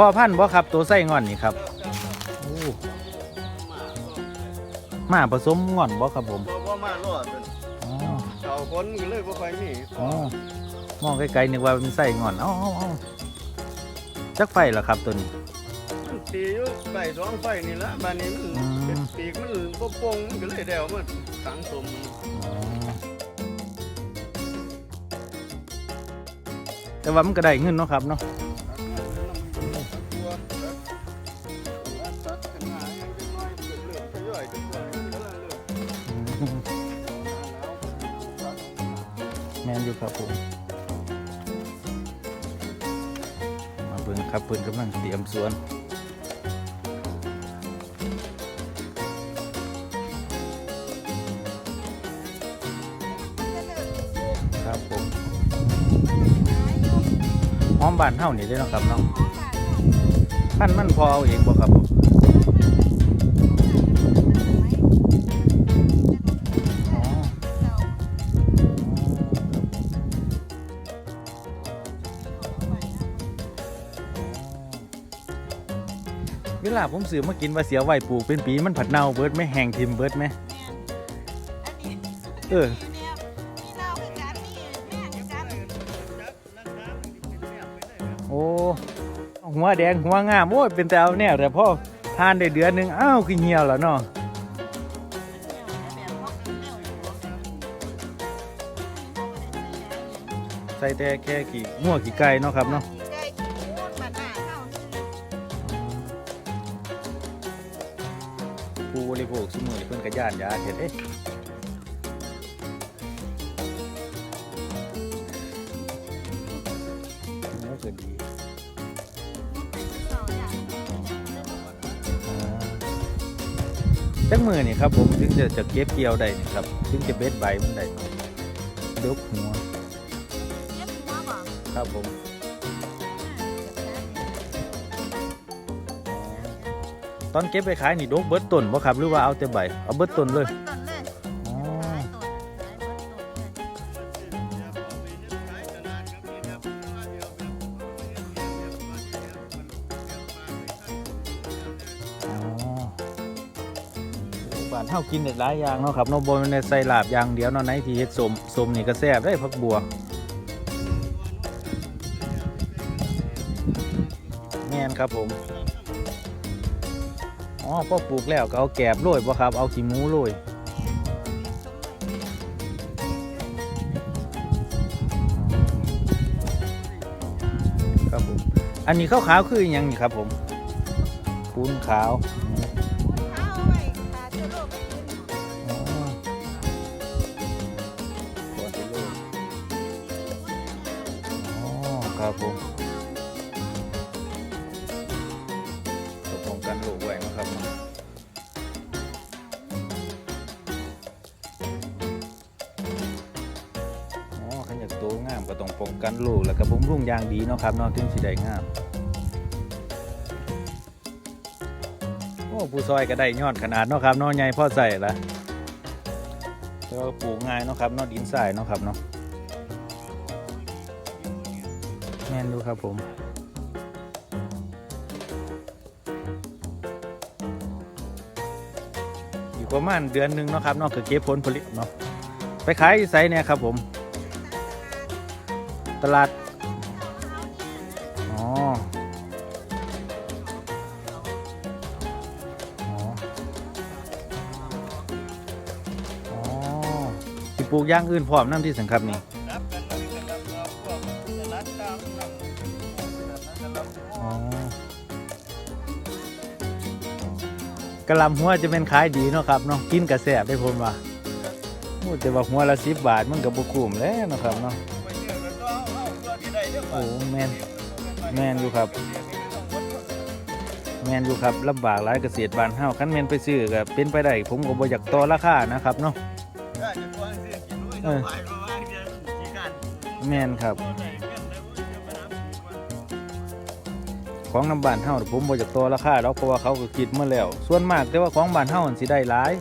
พ่อพันธุ์บ่ครับตัวไส้งอนนี่ครับโอ้มาผสมงอนบ่ครับผมบ่บ่มารอดเป็นอ๋อเจ้าคนก็เลยบ่ค่อยมีอ๋อมองไกลๆนึกว่าเป็นไส้งอนเอ้าเอ้าเอ้าจักไฟเหรอครับตัวนี้ มันตีอยู่ใต้สองไฟนี่ละบ้านนี้มันอืม เป็นปีกมันบ่โป่งมันก็เลยได้เอามาขังสมอ๋อแต่ว่ามันก็ได้เงินเนาะครับเนาะ แมนอยู่ครับผม มาเบิ่งครับเพิ่นกำลังเตรียมสวนครับผมหอมบานเฮานี่เด้อเนาะครับเนาะพันธุ์มันพอเอาเองบ่ครับผม เวลาผมซื้อมากินว่าเสียไว้ปลูกเป็นปีมันผัดเน่าเบิดไหมแห้งทิมเบิดไหม เออ โอ้หัวแดงหัวงามโอ้ยเป็นแต่เอาเนี่ยแต่พ่อทานได้เดือนหนึ่งอ้าวคือเหี่ยวแล้วเนาะใส่แต่แค่กี่งัวกี่ไก่เนาะครับเนาะ โภคสมือเพิ่นกระย่านยาเห็ดเอ๊ะเนื้อก็ดีจักมือนี่ครับผมถึงจะจะเก็บเกี่ยวได้นี่ครับถึงจะเบ็ดใบมันได้ดกหัวครับผม อนเก็บไปขายนี่ดกเบิดต้นบ่ครับหรือว่าเอาแต่ใบเอาเบิดต้นเลยอ๋ออ๋อโอ้บ้านเฮากินได้หลายอย่างเนาะครับเนาะบ่แม่นได้ใส่ลาบอย่างเดียวเนาะไหนที่เฮ็ดสมสมนี่ก็แซ่บได้ผักบัวแม่นครับผม อ๋อพอปลูกแล้วก็เอาแกบโรยบ่ครับ เอาขี้หมูโรยครับผม อันนี้ขาวๆคืออยังนี่ครับผมปูนขาวอ๋อก่อนไปโลกอ๋อครับผมตกลงกันโลกไว้ โตงามก็ต้องป้องกันโลกแล้วก็บำรุงอย่างดีเนาะครับเนาะถึงสิได้งามโอ้ผู้ซอยก็ได้ยอดขนาดเนาะครับเนาะใหญ่พ่อใส่ละแต่ว่าปลูกง่ายเนาะครับเนาะดินทรายเนาะครับเนาะแม่นดูครับผมอยู่ประมาณเดือนหนึ่งเนาะครับเนาะคือเก็บผลผลิตเนาะไปขายไซเนี่ยครับผม ตลาด อ๋อ อ๋อ อ๋อสิปลูกอย่างอื่นพร้อมน้ำที่สังครับนี่ รับกันมากันรับเอาพวกสลัดตามนำอ๋อกระหลำหัวจะเป็นขายดีเนาะครับเนาะกินกระแสบได้ผมว่าโอ้แต่ว่าหัวละสิบบาทมันก็บ่คุ้มแล้วเนาะครับเนาะ อโอ้แม่นแม่นอยู่ครับ แม่นอยู่ครับลำบากหลายเกษตรบานเฮาคันแม่นไปซื้อก็เป็นไปได้ผมก็บ่อยากต่อราคานะครับเนาะได้จะกว้างแม่นครับ ของน้ำบานเฮาผมบ่อยากต่อราคาดอกเพราะว่าเขาก็คิดมาแล้ว ส่วนมากแต่ว่าของบานเฮามันสิได้หลาย